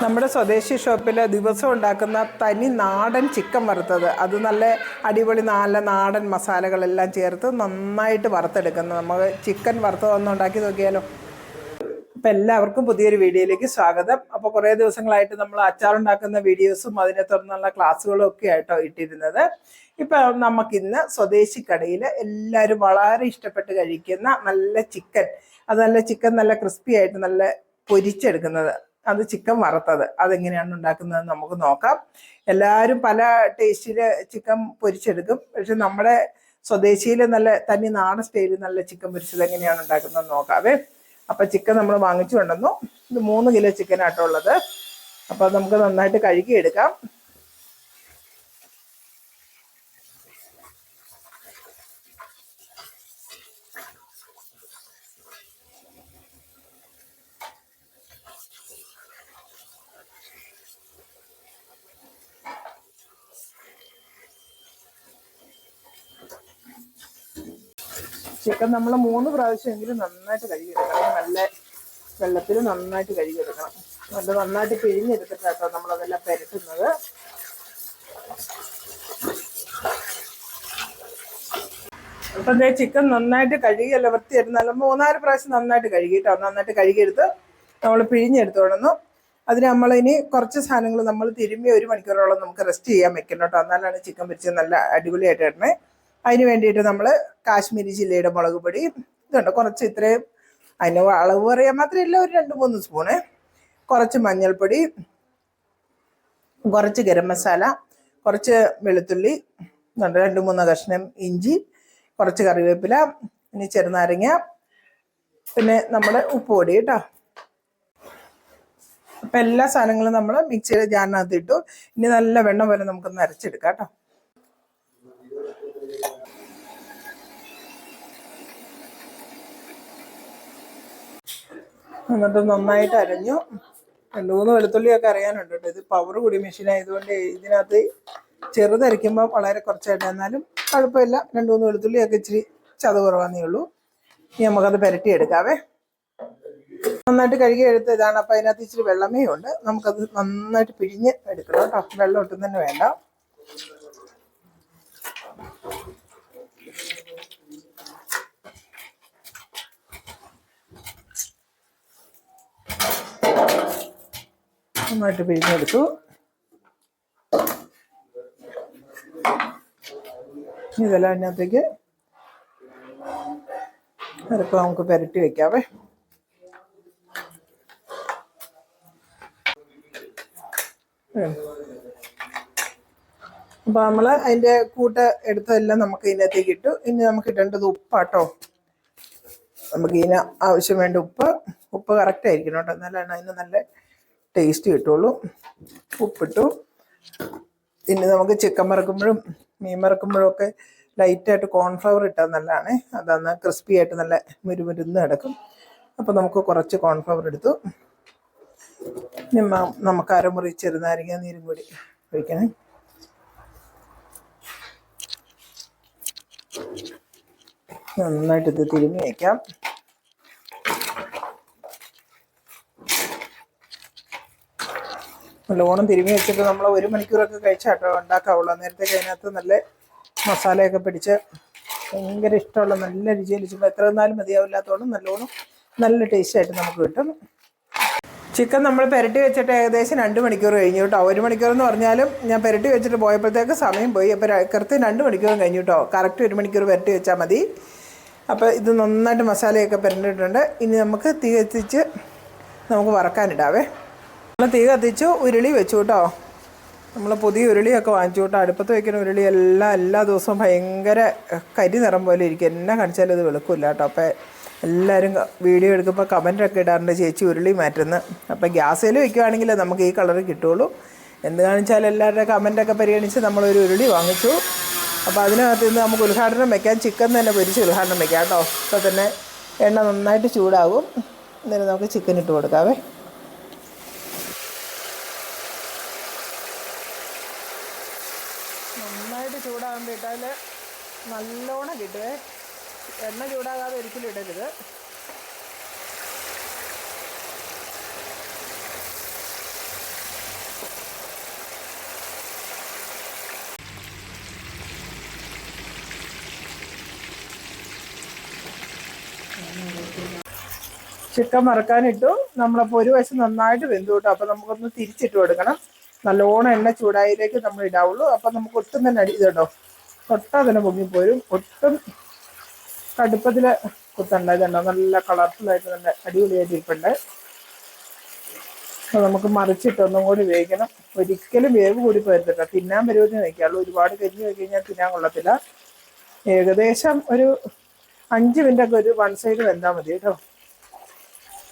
നമ്മുടെ സ്വദേശി ഷോപ്പിൽ ദിവസം ഉണ്ടാക്കുന്ന തനി നാടൻ ചിക്കൻ വറുത്തത്. അത് നല്ല അടിപൊളി നല്ല നാടൻ മസാലകളെല്ലാം ചേർത്ത് നന്നായിട്ട് വറുത്തെടുക്കുന്നത് നമുക്ക് ചിക്കൻ വറുത്തതൊന്നും ഉണ്ടാക്കി നോക്കിയാലോ? അപ്പം എല്ലാവർക്കും പുതിയൊരു വീഡിയോയിലേക്ക് സ്വാഗതം. അപ്പോൾ കുറേ ദിവസങ്ങളായിട്ട് നമ്മൾ അച്ചാറുണ്ടാക്കുന്ന വീഡിയോസും അതിനെ തുടർന്നുള്ള ക്ലാസ്സുകളും ഒക്കെ ആയിട്ടോ ഇട്ടിരുന്നത്. ഇപ്പം നമുക്കിന്ന് സ്വദേശി കടയിൽ എല്ലാവരും വളരെ ഇഷ്ടപ്പെട്ട് കഴിക്കുന്ന നല്ല ചിക്കൻ. അത് നല്ല ചിക്കൻ നല്ല ക്രിസ്പി ആയിട്ട് നല്ല പൊരിച്ചെടുക്കുന്നത്. അത് ചിക്കൻ വറുത്തത്. അതെങ്ങനെയാണ് ഉണ്ടാക്കുന്നത് നമുക്ക് നോക്കാം. എല്ലാവരും പല ടേസ്റ്റിൽ ചിക്കൻ പൊരിച്ചെടുക്കും. പക്ഷെ നമ്മുടെ സ്വദേശിയിൽ നല്ല തനി നാടൻ സ്റ്റൈലിൽ നല്ല ചിക്കൻ പൊരിച്ചത് എങ്ങനെയാണ് ഉണ്ടാക്കുന്നത് നോക്കാവേ. അപ്പം ചിക്കൻ നമ്മൾ വാങ്ങിച്ചു കൊണ്ടുവന്നു. ഇത് മൂന്ന് കിലോ ചിക്കനാട്ടോ ഉള്ളത്. അപ്പൊ നമുക്ക് നന്നായിട്ട് കഴുകിയെടുക്കാം. ചിക്കൻ നമ്മൾ മൂന്ന് പ്രാവശ്യമെങ്കിലും നന്നായിട്ട് കഴുകിയെടുക്കണം. നല്ല വെള്ളത്തിൽ നന്നായിട്ട് കഴുകിയെടുക്കണം. നല്ല നന്നായിട്ട് പിഴിഞ്ഞെടുത്തിട്ടാട്ടോ നമ്മളതെല്ലാം പെരട്ടുന്നത്. അപ്പം ഇതേ ചിക്കൻ നന്നായിട്ട് കഴുകിയല്ല വൃത്തിയായിരുന്നാലും മൂന്നാൽ പ്രാവശ്യം നന്നായിട്ട് കഴുകിയിട്ടോ നന്നായിട്ട് കഴുകിയെടുത്ത് നമ്മൾ പിഴിഞ്ഞെടുത്തോളുന്നു അതിന് നമ്മളിനി കുറച്ച് സാധനങ്ങൾ നമ്മൾ തിരുമ്മി ഒരു മണിക്കൂറോളം നമുക്ക് റെസ്റ്റ് ചെയ്യാൻ വെക്കണം കേട്ടോ. എന്നാലാണ് ചിക്കൻ പൊരിച്ചത് നല്ല അടിപൊളിയായിട്ട് ഇടണേ അതിന് വേണ്ടിയിട്ട് നമ്മൾ കാശ്മീരി ജില്ലയുടെ മുളക് പൊടി. ഇതുണ്ട്. കുറച്ച് ഇത്രയും അതിന് അളവ് പറയാൻ മാത്രമല്ല ഒരു രണ്ട് മൂന്ന് സ്പൂണ് കുറച്ച് മഞ്ഞൾപ്പൊടി. കുറച്ച് ഗരം മസാല. കുറച്ച് വെളുത്തുള്ളി. ഇതുണ്ട്. രണ്ട് മൂന്ന് കഷ്ണം ഇഞ്ചി. കുറച്ച് കറിവേപ്പില. ഇനി ചെറുനാരങ്ങ. പിന്നെ നമ്മുടെ ഉപ്പ് പൊടി കേട്ടോ. അപ്പം എല്ലാ സാധനങ്ങളും നമ്മൾ മിക്സിയുടെ ജാറിനകത്ത് ഇട്ടു. ഇനി നല്ല വെണ്ണം പോലെ നമുക്കൊന്ന് അരച്ചെടുക്കാം കേട്ടോ. എന്നിട്ട് നന്നായിട്ട് അരഞ്ഞു. രണ്ട് മൂന്ന് വെളുത്തുള്ളിയൊക്കെ അറിയാനുണ്ട് കേട്ടോ. ഇത് പവർ കൂടി മെഷീനായതുകൊണ്ട് ഇതിനകത്ത് ചെറുതരയ്ക്കുമ്പോൾ വളരെ കുറച്ചായിട്ട് എന്നാലും കുഴപ്പമില്ല. രണ്ട് മൂന്ന് വെളുത്തുള്ളിയൊക്കെ ഇച്ചിരി ചത കുറവാന്നേ ഉള്ളൂ. ഇനി നമുക്കത് പുരട്ടിയെടുക്കാവേ. നന്നായിട്ട് കഴുകി എടുത്ത ഇതാണ്. അപ്പം അതിനകത്ത് ഇച്ചിരി വെള്ളമേ ഉണ്ട്. നമുക്കത് നന്നായിട്ട് പിഴിഞ്ഞ് എടുക്കണം കേട്ടോ. വെള്ളം ഒട്ടും തന്നെ വേണ്ട. നന്നായിട്ട് പിഴിഞ്ഞെടുത്തു. ഇതെല്ലാം അതിനകത്തേക്ക് അരപ്പ് നമുക്ക് പുരട്ടി വെക്കാവേ. അപ്പൊ നമ്മൾ അതിന്റെ കൂട്ട് എടുത്തതെല്ലാം നമുക്ക് ഇതിനകത്തേക്ക് ഇട്ടു. ഇനി നമുക്ക് ഇടേണ്ടത് ഉപ്പാട്ടോ. നമുക്ക് ഇതിന് ആവശ്യം വേണ്ട ഉപ്പ്. ഉപ്പ് കറക്റ്റ് ആയിരിക്കണം കേട്ടോ. എന്നാലാണ് അതിന് നല്ല ടേസ്റ്റ് കിട്ടുള്ളൂ. ഉപ്പിട്ടു. പിന്നെ നമുക്ക് ചിക്കൻ വറക്കുമ്പോഴും മീൻ വറക്കുമ്പോഴും ഒക്കെ ലൈറ്റായിട്ട് കോൺഫ്ലവർ ഇട്ടാൽ നല്ലതാണ്. അതാണ് ക്രിസ്പി ആയിട്ട് നല്ല മുരുമുരുന്ന് കിടക്കും. അപ്പോൾ നമുക്ക് കുറച്ച് കോൺഫ്ലവർ എടുത്തു. പിന്നെ നമുക്ക് അരമുറി ചെറുനാരങ്ങ നീരും കൂടി ഒഴിക്കണേ. നന്നായിട്ട് ഇത് തിരുമ്മി വയ്ക്കാം നല്ലോണം തിരുമ്മി വെച്ചിട്ട് നമ്മൾ ഒരു മണിക്കൂറൊക്കെ കഴിച്ചാട്ടോ ഉണ്ടാക്കാവുള്ളൂ. നേരത്തെ അതിനകത്ത് നല്ല മസാലയൊക്കെ പിടിച്ച് ഭയങ്കര ഇഷ്ടമുള്ള നല്ല രുചിയിൽ ചുമ്മാ എത്ര തന്നാലും മതിയാവില്ലാത്തതുകൊണ്ട് നല്ലോണം നല്ല ടേസ്റ്റായിട്ട് നമുക്ക് കിട്ടും. ചിക്കൻ നമ്മൾ പുരട്ടി വെച്ചിട്ട് ഏകദേശം രണ്ട് മണിക്കൂർ കഴിഞ്ഞു കേട്ടോ. ഒരു മണിക്കൂർ എന്ന് പറഞ്ഞാലും ഞാൻ പുരട്ടി വെച്ചിട്ട് പോയപ്പോഴത്തേക്ക് സമയം പോയി. അപ്പോൾ കൃത്യം രണ്ട് മണിക്കൂറും കഴിഞ്ഞു കേട്ടോ. കറക്റ്റ് ഒരു മണിക്കൂർ പുരട്ടി വെച്ചാൽ മതി. അപ്പോൾ ഇത് നന്നായിട്ട് മസാലയൊക്കെ പുരണ്ടിട്ടുണ്ട് ഇനി നമുക്ക് തീ കത്തിച്ച് നമുക്ക് വറക്കാനിടാവേ. നമ്മൾ തീ കത്തിച്ചു ഉരുളി വെച്ചു കേട്ടോ. നമ്മൾ പുതിയ ഉരുളിയൊക്കെ വാങ്ങിച്ചു കേട്ടോ. അടുപ്പത്ത് വയ്ക്കുന്ന ഉരുളി എല്ലാം എല്ലാ ദിവസവും ഭയങ്കര കരി നിറം പോലെ ഇരിക്കും. എന്നെ കാണിച്ചാലും ഇത് വെളുക്കില്ല കേട്ടോ. അപ്പോൾ എല്ലാവരും വീഡിയോ എടുക്കുമ്പോൾ കമന്റൊക്കെ ഇടാറുണ്ട് ചേച്ചി ഉരുളി മാറ്റുന്നത് അപ്പോൾ ഗ്യാസിൽ വെക്കുകയാണെങ്കിൽ നമുക്ക് ഈ കളർ കിട്ടുള്ളൂ. എന്ത് കാണിച്ചാലും എല്ലാവരുടെ കമന്റൊക്കെ പരിഗണിച്ച് നമ്മളൊരു ഉരുളി വാങ്ങിച്ചു. അപ്പോൾ അതിനകത്ത് നിന്ന് നമുക്ക് ഉദ്ഘാടനം വയ്ക്കാം ചിക്കൻ തന്നെ പൊരിച്ച് ഉദ്ഘാടനം വയ്ക്കാം കേട്ടോ. അപ്പോൾ തന്നെ എണ്ണ നന്നായിട്ട് ചൂടാകും. എന്നിട്ട് നമുക്ക് ചിക്കൻ ഇട്ട് കൊടുക്കാവേ. അതിൽ നല്ലോണം കിട്ടുവേ എണ്ണ ചൂടാകാതെ ഒരിക്കലും ഇടരുത്. ചിക്കൻ മറക്കാനിട്ടു നമ്മളപ്പോൾ ഒരു വശം നന്നായിട്ട് വെന്തു കിട്ടും അപ്പോൾ നമുക്കൊന്ന് തിരിച്ചിട്ട് കൊടുക്കണം. നല്ലോണം എണ്ണ ചൂടായതിലേക്ക് നമ്മൾ ഇടാവുള്ളൂ. അപ്പം നമുക്ക് ഒട്ടും തന്നെ അടി ഇതുണ്ടോ? ഒട്ടാ തന്നെ പൊങ്ങിപ്പോരും ഒട്ടും കടുപ്പത്തിൽ കുത്തണ്ട ഇതുണ്ടോ? നല്ല കളർഫുള്ളായിട്ട് നല്ല അടിപൊളിയായിട്ട് ഇരിപ്പുണ്ട്. നമുക്ക് മറിച്ചിട്ട് ഒന്നും കൂടി വേവിക്കണം. ഒരിക്കലും വേവ് കൂടി പോരുത്തില്ല. തിന്നാൻ പരുവത്തിന് വയ്ക്കാറുള്ളൂ ഒരുപാട് കരിഞ്ഞ് വെച്ച് കഴിഞ്ഞാൽ തിന്നാൻ കൊള്ളത്തില്ല. ഏകദേശം ഒരു അഞ്ച് മിനിറ്റൊക്കെ ഒരു വൺ സൈഡ് വെന്താൽ മതി കേട്ടോ.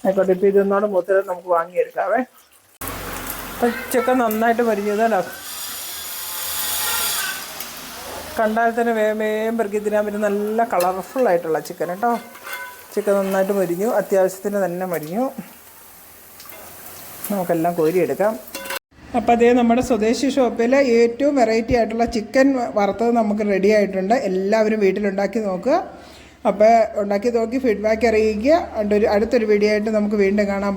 ആയിക്കോട്ടെ ഇപ്പോൾ ഇതൊന്നോട് മൂത്തത് നമുക്ക് വാങ്ങിയെടുക്കാവേ. അപ്പം നന്നായിട്ട് മരിഞ്ഞതല്ലോ കണ്ടാൽ തന്നെ വേഗം വേഗം പെറുക്കി തിന്നാൻ പറ്റും നല്ല കളർഫുൾ ആയിട്ടുള്ള ചിക്കൻ കേട്ടോ. ചിക്കൻ നന്നായിട്ട് മരിഞ്ഞു. അത്യാവശ്യത്തിന് തന്നെ മരിഞ്ഞു. നമുക്കെല്ലാം കോരിയെടുക്കാം. അപ്പോൾ അതേ നമ്മുടെ സ്വദേശി ഷോപ്പിൽ ഏറ്റവും വെറൈറ്റി ആയിട്ടുള്ള ചിക്കൻ വറുത്തത് നമുക്ക് റെഡി ആയിട്ടുണ്ട്. എല്ലാവരും വീട്ടിലുണ്ടാക്കി നോക്കുക. അപ്പോൾ ഉണ്ടാക്കി നോക്കി ഫീഡ്ബാക്ക് അറിയിക്കുക. അടുത്തൊരു വീഡിയോ ആയിട്ട് നമുക്ക് വീണ്ടും കാണാം.